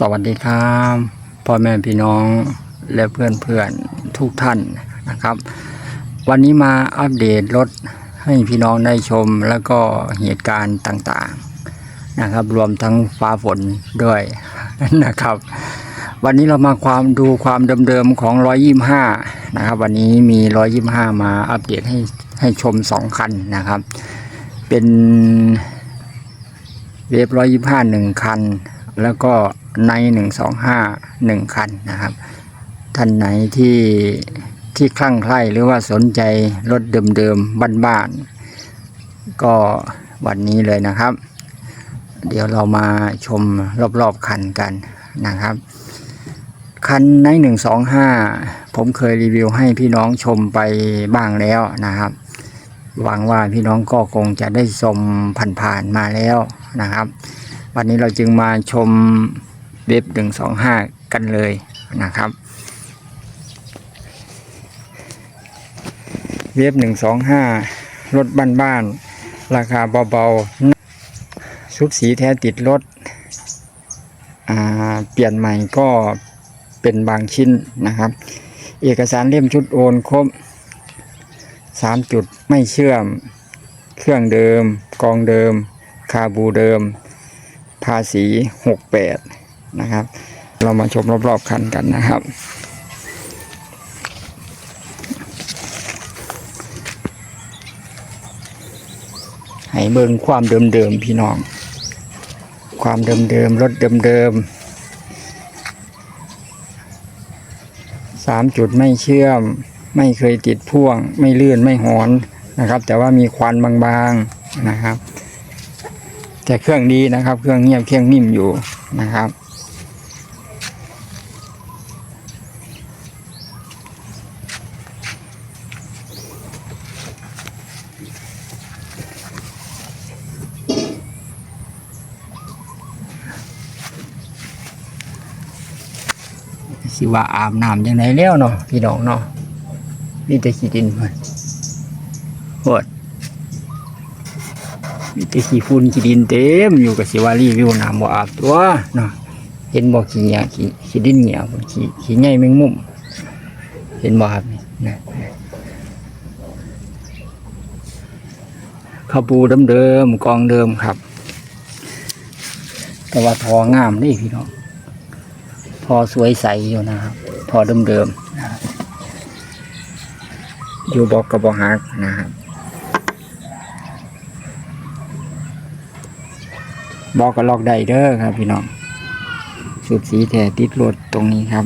สวัสดีครับพ่อแม่พี่น้องและเพื่อนเพื่อนๆทุกท่านนะครับ วันนี้มาอัปเดตรถให้พี่น้องได้ชมแล้วก็เหตุการณ์ต่างๆนะครับ รวมทั้งฟ้าฝนด้วยนะครับ วันนี้เรามาความดูความเดิมๆของ 125 นะครับ วันนี้มี 125 มาอัปเดตให้ให้ชม 2 คันนะครับ เป็นเวฟ125 1คัน แล้วก็ใน125 1คันนะครับ ท่านไหนที่ที่คลั่งไคล้หรือว่าสนใจรถเดิมๆบ้านๆก็วันนี้เลยนะครับ เดี๋ยวเรามาชมรอบๆคันกันนะครับ คันในหนึ่งสองห้าผมเคยรีวิวให้พี่น้องชมไปบ้างแล้วนะครับ หวังว่าพี่น้องก็คงจะได้ชมผ่านๆมาแล้วนะครับ วันนี้เราจึงมาชมเว็บหนึ่งสองห้ากันเลยนะครับ เว็บหนึ่งสองห้ารถบ้านๆราคาเบาๆชุบสีแท้ติดรถเปลี่ยนใหม่ก็เป็นบางชิ้นนะครับ เอกสารเล่มชุดโอนครบสามจุดไม่เชื่อม เครื่องเดิม กองเดิม คาบูเดิม ภาษี68นะครับ เรามาชมรอบๆคันกันนะครับ ให้เบิ่งความเดิมๆพี่น้อง ความเดิมๆรถเดิมๆสามจุดไม่เชื่อมไม่เคยติดพ่วงไม่ลื่นไม่หอนนะครับ แต่ว่ามีควันบางๆนะครับ แต่เครื่องดีนะครับ เครื่องเงียบเครื่องนิ่มอยู่นะครับ สิว่าอาบน้ำยังไงแล้วเนาะพี่น้องเนาะมีแต่ขี้ดินมันโหด มีแต่ขี้ฝุ่นขี้ดินเต็มอยู่กับสิวารีวิวน้ำบ่อาบตัวเนาะเห็นบ่ขี้เหนียขี้ขี้ดินเหนียวขี้ขี้ใหญ่แมงมุม เห็นบ่ครับนี่นะข้าวปูเดิมๆกองเดิมครับ แต่ว่าทองามนี่พี่น้องพอสวยใสอยู่นะครับพอเดิมๆนะครับอยู่บอกกับบอฮักนะครับ บอกกับลอกไดเดอร์ครับ พี่น้องสูบสีแท้ติดรถตรงนี้ครับ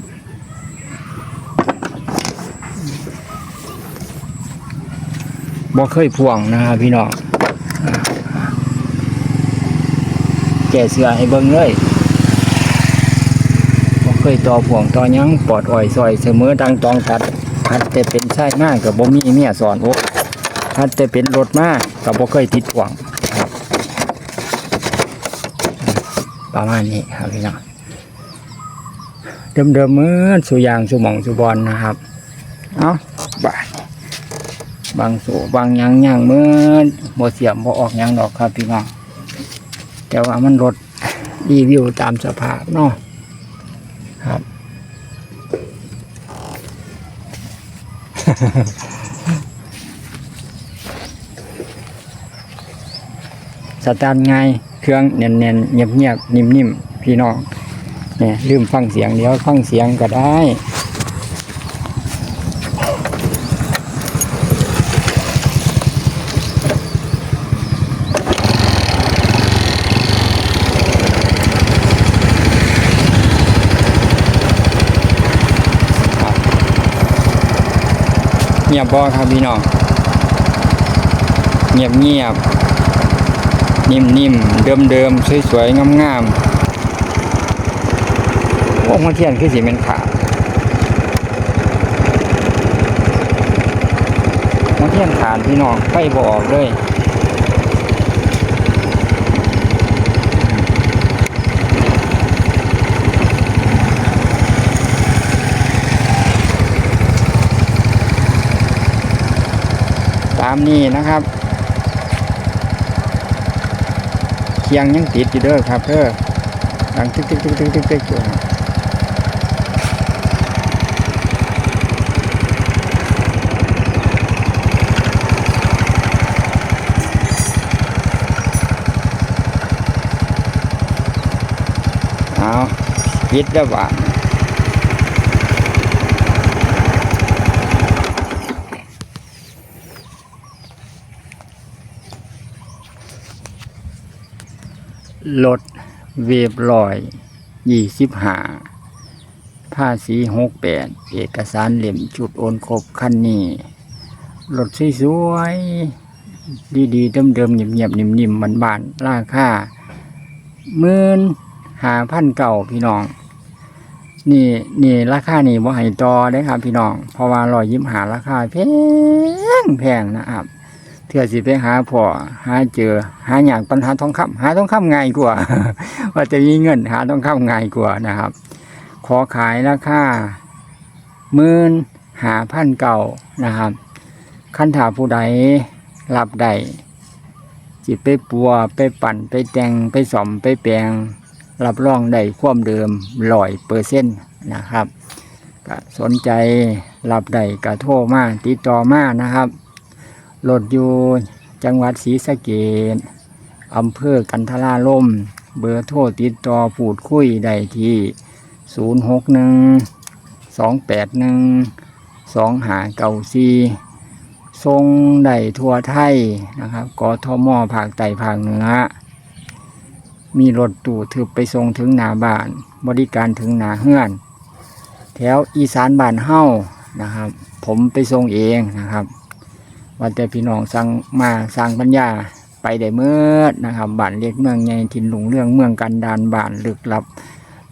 บอกเคยพ่วงนะครับพี่น้องแก่เสือให้เบิ้งเลยบ่เคยต่อพ่วงต่อยังปลอดอ่อยซอยเสมอดังตองตัดพัดแต่เป็นใชายมากกับบ่มีเมียสอนโอ้พัดแต่เป็นรถมากกับบ่เคยติดพ่วงครับ ประมาณนี้ครับพี่น้องเดิมๆเหมือนสุยางสุหมองสุบอลนะครับเอาบาบางสูบางยังยังเหมือนบ่เสียมบ่ออกยังดอกครับพี่น้องแต่ว่ามันรถรีวิวตามสภาพเนาะครับสตาร์ง่าย เครื่องเนียนๆเงียบๆนิ่มๆพี่น้องเนี่ยลืมฟังเสียงเดี๋ยวฟังเสียงก็ได้เงียบบ่ครับพี่น้องเงียบเงียบ นิ่มนิ่มเดิมเดิมๆ สวยๆ งามๆโอ้มาเทียนคือสีเป็นขาวมาเทียนขาดพี่น้องไฟบออกเลยตามนี้นะครับเคียงยังติดอยู่เด้อครับเด้อดังตึกตึกตึกตึกตึกตึกอยู่เอายิดแล้วบ้าง รถเวฟลอยยี่สิบห้าภาษีหกแปดเอกสารเหลี่ยมจุดโอนครบคันนี้รถสวยๆดีๆเดิมๆเงียบๆนิ่มๆบานราคาหมื่นหาพันเก่าพี่น้อง นี่นี่ราคานี่บ่ให้ต่อได้ครับ พี่น้อง เพราะว่าลอยยิ้มหาราคาแพงแพงนะครับ เถื่อสิไปหาพ่อหาเจอ หาอย่างปัญหาทองคำหาทองคำง่ายกว่า ว่าจะมีเงินหาทองคำง่ายกว่านะครับ ขอขายราคาหมื่นหาพันเก่านะครับขั้นถาผู้ใดรับได้จิไปปัวไปปั่นไปแต่งไปสอมไปแปลง รับรองได้ความเดิมร้อยเปอร์เซ็นต์นะครับก็สนใจรับได้ก็โทรมาติดต่อมานะครับ รถอยู่จังหวัดศรีสะเกษอำเภอกันทราล่ม เบอร์โทรติดต่อพูดคุยได้ที่ 061 281 2หาเก่าซีทรงได้ทั่วไทยนะครับกทมภาคใต้ภาคเหนือ มีรถตู้ถึบไปส่งถึงหนาบ้าน บริการถึงหนาเฮือน แถวอีสานบ้านเฮ้านะครับ ผมไปส่งเองนะครับ ว่าแต่พี่น้องสั่งมาสร้างปัญญาไปได้เมื่อนะครับบ้านเล็กเมืองใหญ่ถิ่นหลงเรื่องเมืองกันดานบ้านลึกลับ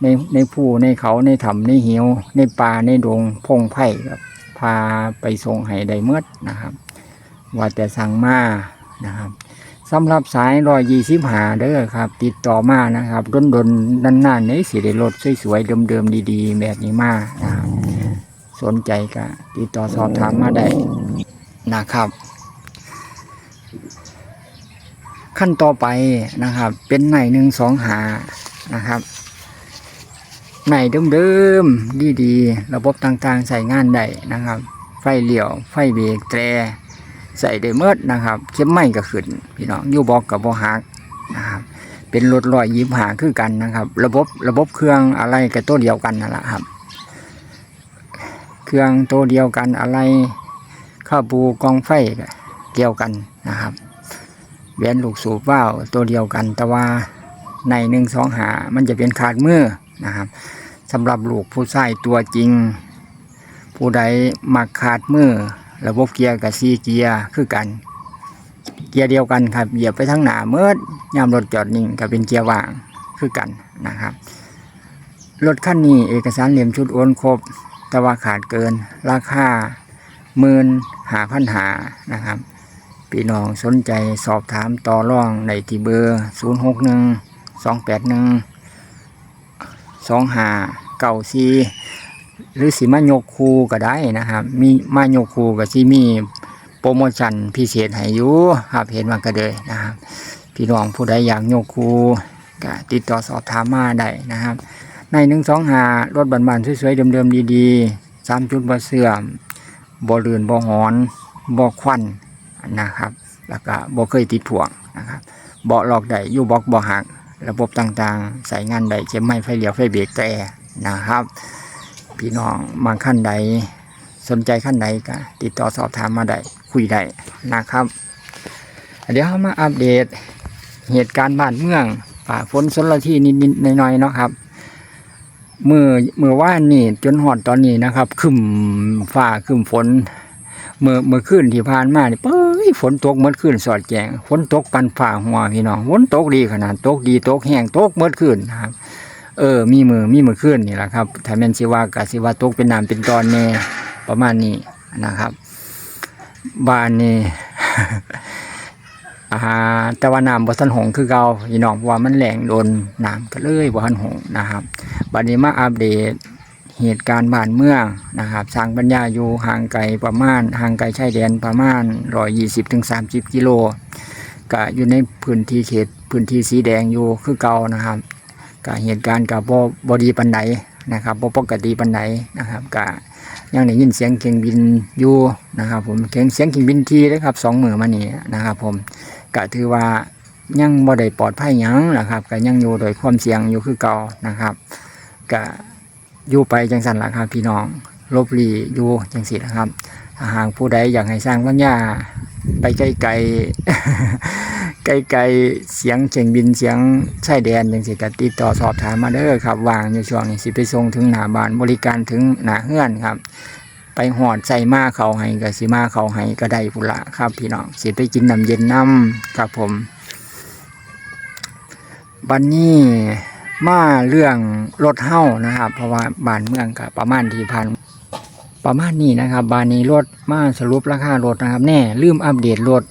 ในในภูในเขาในถ้ำในเหวในป่าในดงพงไผ่ครับพาไปส่งให้ได้เมื่อนะครับ ว่าแต่สั่งมานะครับสำหรับสายรอยยี่สิบหาเด้อครับ ติดต่อมานะครับดนดนๆนานๆในสิได้รถสวยๆเดิมๆดีๆ แบบนี้มานะครับสนใจก็ติดต่อสอบถามมาได้ นะครับ ขั้นต่อไปนะครับ เป็นไหนหนึ่งสองหานะครับไหนเดิมๆดีๆระบบต่างๆใส่งานได้นะครับ ไฟเหลี้ยว ไฟเบรกแตรใส่ได้เมิดนะครับ เข้มไม่ก็ขึ้นพี่น้องยูบอกกับโบหักนะครับเป็นรถลอยยิบหาคือกันนะครับ ระบบระบบเครื่องอะไรกับตัวเดียวกันนั่นแหละครับ เครื่องตัวเดียวกันอะไร ข้าบูกองไฟเกี่ยวกันนะครับแหวนลูกสูบว่าวตัวเดียวกัน แต่ว่าในหนึ่งสองหามันจะเป็นขาดมือนะครับสำหรับลูกผู้ชายตัวจริง ผู้ใดมักขาดมือระบบเกียร์กับซีเกียร์คือกัน เกียร์เดียวกันครับเหยียบไปทั้งหนาเมื่อยามรถจอดนิ่งก็เป็นเกียร์ว่างคือกันนะครับรถคันนี้เอกสารเหลี่ยมชุดโอนครบ แต่ว่าขาดเกินราคา หมื่นหาพันหานะครับ พี่น้องสนใจสอบถามต่อรองในที่เบอร์ 0 6 1 2 8 1 2 5 9 4 หรือสิมายกคูก็ได้นะครับ มีมายกคูกับสิมีโปรโมชั่นพิเศษให้อยู่ครับเห็นมาก็เลยนะครับ พี่น้องผู้ใดอยากยกคูก็ติดต่อสอบถามมาได้นะครับ ในหนึ่งสองหารถบันบานๆสวยๆเดิมๆดีๆสามจุดบ่เสื่อม บ่เรือนบ่หอนบ่ควันนะครับ แล้วก็บ่เคยติดถ่วงนะครับเบาะหลอกได้ยู่บล็อกบ่หักระบบต่างๆใส่งานได้เข็มไม้ไฟเหลียวไฟเบรกแต่นะครับ พี่น้องบางขั้นใดสนใจขั้นใดก็ติดต่อสอบถามมาได้คุยได้นะครับ เดี๋ยวเรามาอัปเดตเหตุการณ์บ้านเมืองฝ่าฝนสนละที่นิดๆหน่อยๆเนาะครับ มือมือว่านนี่จนหอดตอนนี้นะครับ ขึ้นฟ้าขึ้นฝนเมื่อเมื่อคืนที่ผ่านมานี่เป้ยฝนตกเมื่อคืนสอดแจงฝนตกปันฝ่าหัวพี่น้องฝนตกดีขนาดตกดีตกแห้งตกเมื่อคืนนะครับ เออ มีมือมีมือคืนนี่แหละครับถ้าแม่นสิว่ากะสิว่าตกเป็นน้ำเป็นตอนแน่ประมาณนี้นะครับ บ้านนี่ อ่าแต่ว่าน้ำบ่ทันหงคือเก่าพี่น้องเพราะว่ามันแหลงโดนน้ำก็เลยบ่ทันหงนะครับบัดนี้มาอัปเดตเหตุการณ์บ้านเมืองนะครับสร้างปัญญาอยู่ห่างไกลประมาณห่างไกลชายแดนประมาณ120ถึง30 กิโลก็อยู่ในพื้นที่เขตพื้นที่สีแดงอยู่คือเก่านะครับก็เหตุการณ์ก็บ่บ่ดีปานใดนะครับบ่ปกติปานใดนะครับก็ยังได้ยินเสียงเครื่องบินอยู่นะครับผมเสียงเสียงเครื่องบินทีนะครับสองมือมานี่นะครับผม ก็ถือว่ายังบ่ได้ปลอดภัยยังนะครับก็ยังอยู่โดยความเสี่ยงอยู่คือเก่านะครับก็อยู่ไปจังสันละครับพี่น้องลบหลีอยู่จังสินะครับถ้าหากผู้ใดอยากให้สร้างปัญญาไปไกลๆไกลๆเสียงเชียงบินเสียงชายแดนจังสิก็ติดต่อสอบถามมาเด้อครับวางอยู่ช่วงนี้สิไปส่งถึงหน้าบ้านบริการถึงหน้าเฮือนครับ ไปหอดใส่มาเขาให้ก็สิมาเขาให้ก็ได้พุ่นละครับ พี่น้องสิไปกินน้ำเย็นน้ำครับผมบันนี้มาเรื่องรถเฮ้านะครับ เพราะว่าบ้านเมืองก็ประมาณที่พันประมาณนี้นะครับบานนี้รถมาสรุปราคารถนะครับ แน่ลืมอัปเดตรถ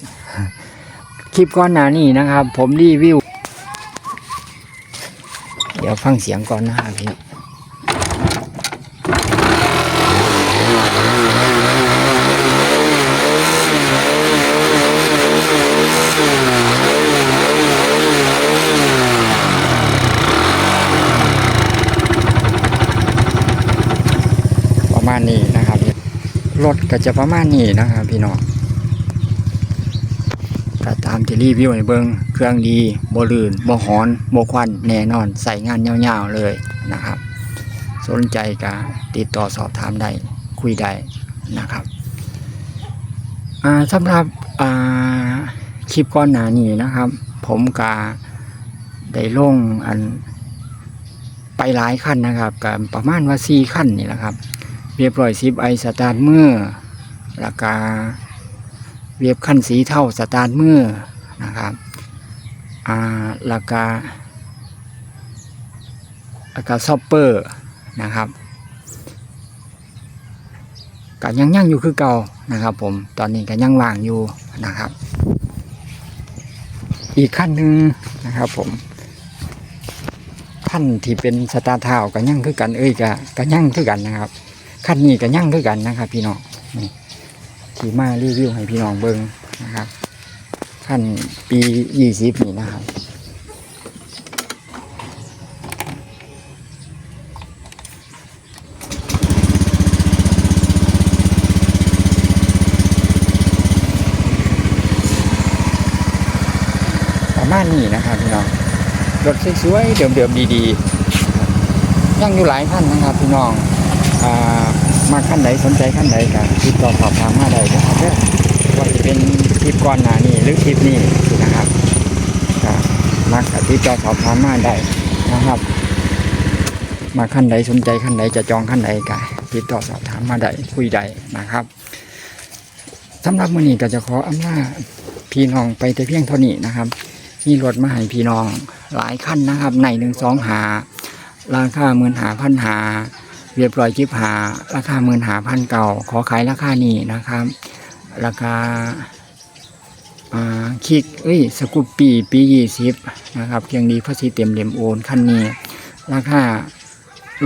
คลิปก่อนหน้านี้นะครับ ผมรีวิว เดี๋ยวฟังเสียงก่อนนะครับพี่ประมาณนี้นะครับ รถก็จะประมาณนี้นะครับพี่น้องก็ตามที่รีวิวให้เบิงเครื่องดีบ่ลื่นบ่หอนบ่ควันแน่นอนใส่งานยาวๆเลยนะครับ สนใจก็ติดต่อสอบถามได้คุยได้นะครับสำหรับคลิปก่อนหนานี้นะครับ ผมก็ได้ลงอันไปหลายขั้นนะครับก็ประมาณว่าสี่ขั้นนี่แหละครับ เรียบร้อยซิปไอสตาร์ทมือแล้วก็เวียบขั้นสีเท่าสตาร์ทมือนะครับอ่าแล้วก็แล้วก็ซอปเปอร์นะครับก็ยังยั่งอยู่คือเก่านะครับ ผมตอนนี้ก็ยังว่างอยู่นะครับ อีกขั้นหนึ่งนะครับผมขั้นที่เป็นสตาร์เท้าก็ยั่งคือกันเอ้ยก็ก็ยั่งคือกันนะครับ ขั้นนี้ก็ยั่งด้วยกันนะครับ พี่น้องนี่ที่มารีวิวให้พี่น้องเบิ้งนะครับขั้นปียี่สิบนี่นะครับประมาณนี้นะครับพี่น้องรถสวยๆเดิมๆดีๆยังอยู่หลายท่านนะครับพี่น้องอ่า มาขั้นใดสนใจขั้นใดก็ติดต่อสอบถามมาได้นะครับเด้อว่าจะเป็นคลิปก่อนหน้านี้หรือคลิปนี้นะครับก็มักก็ติดต่อสอบถามมาได้นะครับ มาขั้นใดสนใจขั้นใดจะจองขั้นใดก็ติดต่อสอบถามมาได้คุยได้นะครับสำหรับมื้อนี้ก็จะขออำลาพี่น้องไปแต่เพียงเท่านี้นะครับมีรถมาให้พี่น้องหลายขั้นนะครับในหนึ่งสองหาราคาหมื่นหาพันหา เรียบร้อยจิบหาราคาหมื่นหาพันเก่า ขอขายราคานี้นะครับ ราคาคิกเอ้ยสกุปปีปียี่สิบนะครับเพียงดีภาษีเต็มเหลี่ยมโอนคันนี้ ราคา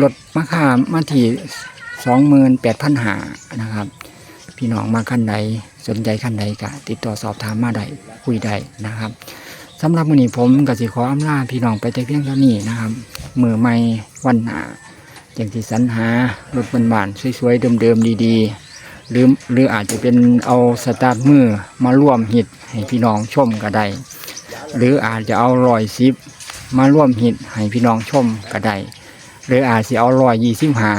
ลดราค่ามาที่สองหมื่นแปดพันหานะครับ พี่น้องมาขั้นใดสนใจขั้นใดก็ติดต่อสอบถามมาได้คุยได้นะครับสำหรับมื้อนี้ผมก็สิขออำลาพี่น้องไปแต่เพียงเท่านี้นะครับมือใหม่วันหนา อย่างที่สรรหารถบานๆสวยๆเดิมๆดีๆ หรือหรืออาจจะเป็นเอาสตาร์ทมือมาร่วมฮิตให้พี่น้องชมก็ได้หรืออาจจะเอารอยซิปมาร่วมฮิตให้พี่น้องชมก็ได้หรืออาจจะเอารอยยี่สิบหา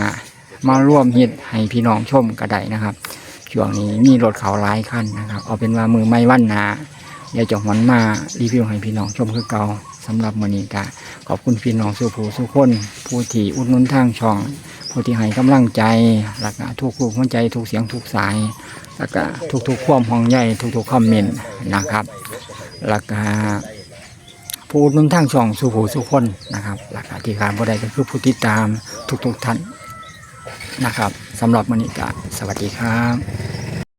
มาร่วมฮิตให้พี่น้องชมก็ได้นะครับช่วงนี้มีรถเขาหลายคันนะครับ เอาเป็นว่ามือไม่วันหนาเดี๋ยวจะหวนมารีวิวให้พี่น้องชมคือเก่า สำหรับมือนี้กะขอบคุณพี่น้องสู้ผู้สู้คน ผู้ที่อุดหนุนทางช่อง ผู้ที่ให้กำลังใจแล้วก็ทุกลูกหัวใจทุกเสียงทุกสาย แล้วก็ทุกๆความห่วงใยทุกๆคอมเมนต์นะครับแล้วก็ผู้อุดหนุนทางช่องสู้ผู้สู้คนนะครับแล้วก็ที่ขาดบ่ได้ก็คือผู้ติดตามทุกๆท่านนะครับสำหรับมื้อนี้ก็สวัสดีครับ